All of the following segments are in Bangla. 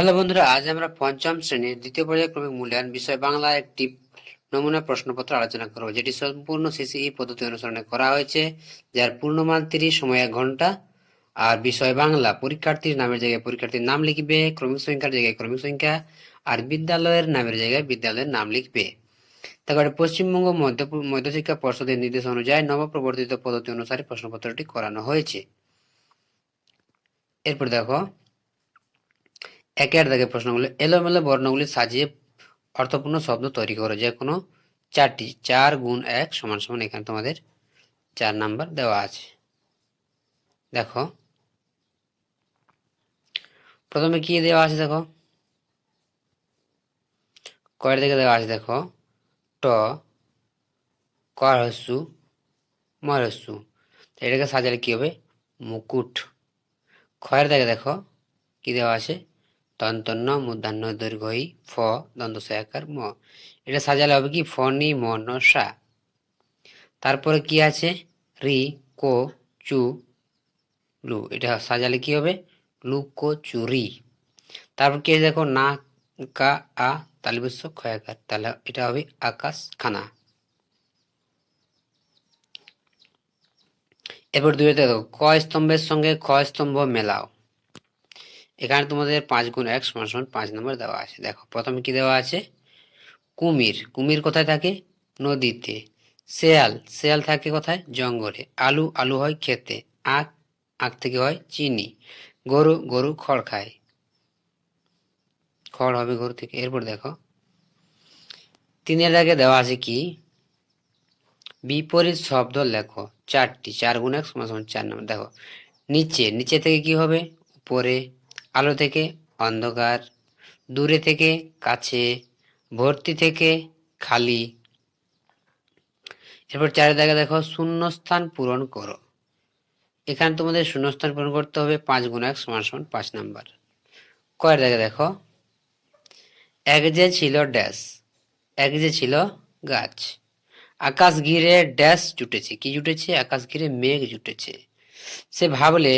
হ্যালো বন্ধুরা, আজ আমরা পঞ্চম শ্রেণির দ্বিতীয় পর্যায়ে ক্রমিক মূল্যায়ন বিষয় বাংলা একটি নমুনা প্রশ্নপত্র আলোচনা করব, যেটি সম্পূর্ণ সিসিই পদ্ধতি অনুসরণে করা হয়েছে, যার পূর্ণমান তিরিশ, সময় এক ঘণ্টা, আর বিষয় বাংলা, পরীক্ষার্থীর নামের জায়গায় পরীক্ষার্থীর নাম লিখবে, ক্রমিক সংখ্যার জায়গায় ক্রমিক সংখ্যা, আর বিদ্যালয়ের নামের জায়গায় বিদ্যালয়ের নাম লিখবে। তারপরে পশ্চিমবঙ্গ মধ্য, মধ্যশিক্ষা পর্ষদের নির্দেশ অনুযায়ী নবপ্রবর্তিত পদ্ধতি অনুসারে প্রশ্নপত্রটি করানো হয়েছে। এরপর দেখো একের দাগে প্রশ্নগুলো এলোমেলো বর্ণগুলি সাজিয়ে অর্থপূর্ণ শব্দ তৈরি করো। যে কোনো চারটি, চার গুণ এক সমান সমান এখানে তোমাদের চার নাম্বার দেওয়া আছে। দেখো, প্রথমে কি দেওয়া আছে দেখো? কয়ের দিকে দেওয়া আছে দেখো, ট, কর হস্যু। এটাকে সাজালে কি হবে? মুকুট। খয়ের দিকে দেখো, কি দেওয়া আছে? তন্তন্য মূর্ধান্য দৈর্ঘ্যই ফ দন্ত সয়াকার ম। এটা সাজালে হবে কি? ফনি ন সা। তারপরে কি আছে? রি, কো, চু, লু। এটা সাজালে কি হবে? লু, কো চুরি তারপর কি দেখো? না, কা, আ তালিবস্য ক্ষয়াকার তাহলে এটা হবে আকাশ খানা এরপর দুইতে দেখো, ক স্তম্ভের সঙ্গে খ স্তম্ভ মেলাও। এখানে তোমাদের পাঁচ গুণ এক সমান সমান পাঁচ নম্বর দেওয়া আছে। দেখো, প্রথমে কি দেওয়া আছে? কুমির। কুমির কোথায় থাকে? নদীতে। শেয়াল। শেয়াল থাকে কোথায়? জঙ্গলে। আলু আলু হয় খেতে আখ আখ থেকে হয় চিনি। গরু গরু খড় খায়। খড় হবে গরু থেকে। এরপর দেখো, তিনের দাগে দেওয়া আছে কি? বিপরীত শব্দ লেখো। চারটি। চার গুণ এক সমান সমান চার নম্বর। দেখো, নিচে। নিচে থেকে কি হবে? উপরে। আলো থেকে অন্ধকার, দূরে থেকে কাছে, ভর্তি থেকে খালি। এরপর চারে দাগে দেখো শূন্যস্থান পূরণ করো। এখানে তোমাদের শূন্যস্থান পূরণ করতে হবে পাঁচ গুণ এক সমান সমান পাঁচ নাম্বার। কয়ের দাগে দেখো, এক যে ছিল ড্যাশ, এক যে ছিল গাছ। আকাশ ঘিরে ড্যাশ জুটেছে। কি জুটেছে? আকাশ ঘিরে মেঘ জুটেছে। সে ভাবলে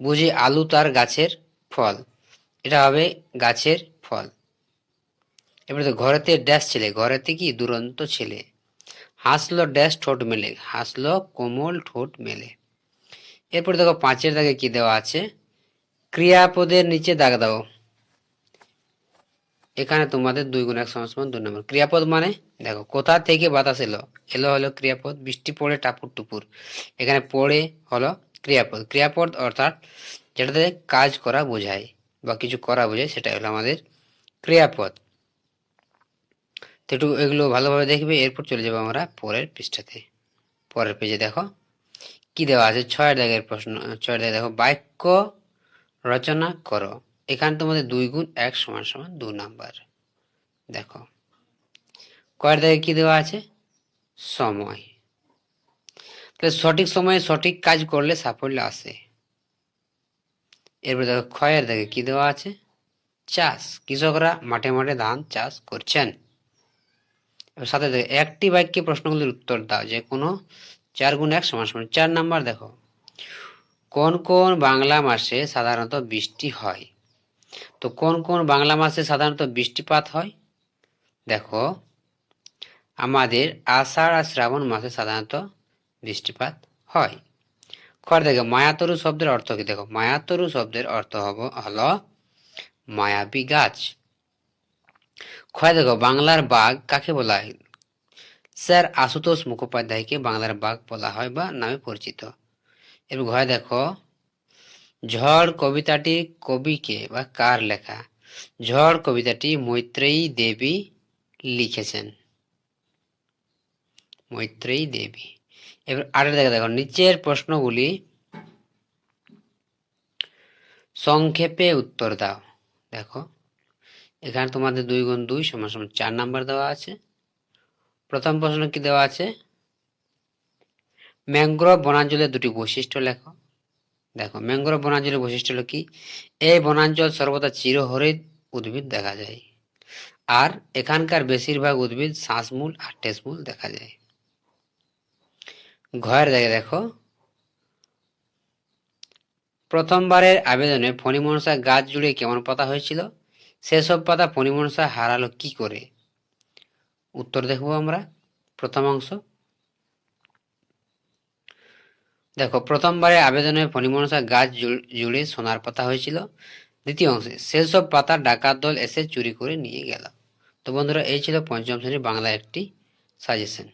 বুঝি আলু তার গাছের ফল। এটা হবে গাছের ফল। এবারে তো ঘরেতে ড্যাশ ছেলে। ঘরেতে কি? দুরন্ত ছেলে। হাসলো ড্যাশ, ঠোঁট মেলে। হাসলো কোমল ঠোঁট মেলে। এরপর দেখো, পাঁচের দাগে কি দেওয়া আছে? ক্রিয়াপদের নিচে দাগ দাও। এখানে তোমাদের দুই গুণ এক সমান দুই নম্বর। ক্রিয়াপদ মানে দেখো, কোথা থেকে বাতাস এলো? এলো হলো ক্রিয়াপদ, বৃষ্টি পড়ে টাপুর টুপুর। এখানে পড়ে হলো ক্রিয়াপদ। ক্রিয়াপদ অর্থাৎ যেটাতে কাজ করা বোঝায় বা কিছু করা বোঝায় সেটা হলো আমাদের ক্রিয়াপদ। তো একটু এগুলো ভালোভাবে দেখবে, এরপর চলে যাব আমরা পরের পৃষ্ঠাতে। পরের পেজে দেখো, কি দেওয়া আছে? ছয়ের দাগের প্রশ্ন ছয়ের দাগে দেখো, বাক্য রচনা করো। এখানে তোমাদের দুই গুণ, এক সমান সমান দু নাম্বার। দেখো, কয়ের দাগে কি দেওয়া আছে? সময়। তাহলে সঠিক সময়ে সঠিক কাজ করলে সাফল্য আসে। এরপর দেখো ক্ষয়ের দেখে কি দেওয়া আছে? চাষ। কৃষকরা মাঠে মাঠে ধান চাষ করছেন। সাথে দেখো, একটি বাক্যে প্রশ্নগুলির উত্তর দাও, যে কোনো চার গুণ এক সমান সমান। চার নাম্বার দেখো, কোন কোন বাংলা মাসে সাধারণত বৃষ্টি হয়? তো কোন কোন বাংলা মাসে সাধারণত বৃষ্টিপাত হয়? দেখো, আমাদের আষাঢ় আর শ্রাবণ মাসে সাধারণত বৃষ্টিপাত হয়। খর দেখো, মায়াতরু শব্দের অর্থ কি? দেখো, মায়াতরু শব্দের অর্থ হব, হলো মায়াবী গাছ। খয় দেখো, বাংলার বাঘ কাকে বলা হয়? স্যার আশুতোষ মুখোপাধ্যায়কে বাংলার বাঘ বলা হয় বা নামে পরিচিত। এবার ঘরে দেখো, ঝড় কবিতাটি কবিকে বা কার লেখা? ঝড় কবিতাটি মৈত্রেয়ী দেবী লিখেছেন। মৈত্রেয়ী দেবী। এবার আরের দেখা, দেখো, নিচের প্রশ্নগুলি সংক্ষেপে উত্তর দাও। দেখো, এখানে তোমাদের দুই গুণ দুই সমান সমান চার নাম্বার দেওয়া আছে। প্রথম প্রশ্ন কি দেওয়া আছে? ম্যাংগ্রোভ বনাঞ্চলের দুটি বৈশিষ্ট্য লেখো। দেখো ম্যাংগ্রোভ বনাঞ্চলের বৈশিষ্ট্য হলো কি? এই বনাঞ্চল সর্বদা চিরহরিত উদ্ভিদ দেখা যায়। আর এখানকার বেশিরভাগ উদ্ভিদ শ্বাসমূল আর টেসমূল দেখা যায়। ঘরের দেখে দেখো। প্রথমবারের আবেদনে ফণিমনসা গাছ জুড়ে কেমন পাতা হয়েছিল? সেসব পাতা ফণিমনসা হারালো কি করে? উত্তর দেখব আমরা। প্রথম অংশ। দেখো প্রথমবারে আবেদনে ফণিমনসা গাছ জুড়ে সোনার পাতা হয়েছিল। দ্বিতীয় অংশে, সেসব পাতা ডাকাত দল এসে চুরি করে নিয়ে গেল। তো বন্ধুরা, এই ছিল পঞ্চম শ্রেণির বাংলা একটি সাজেশন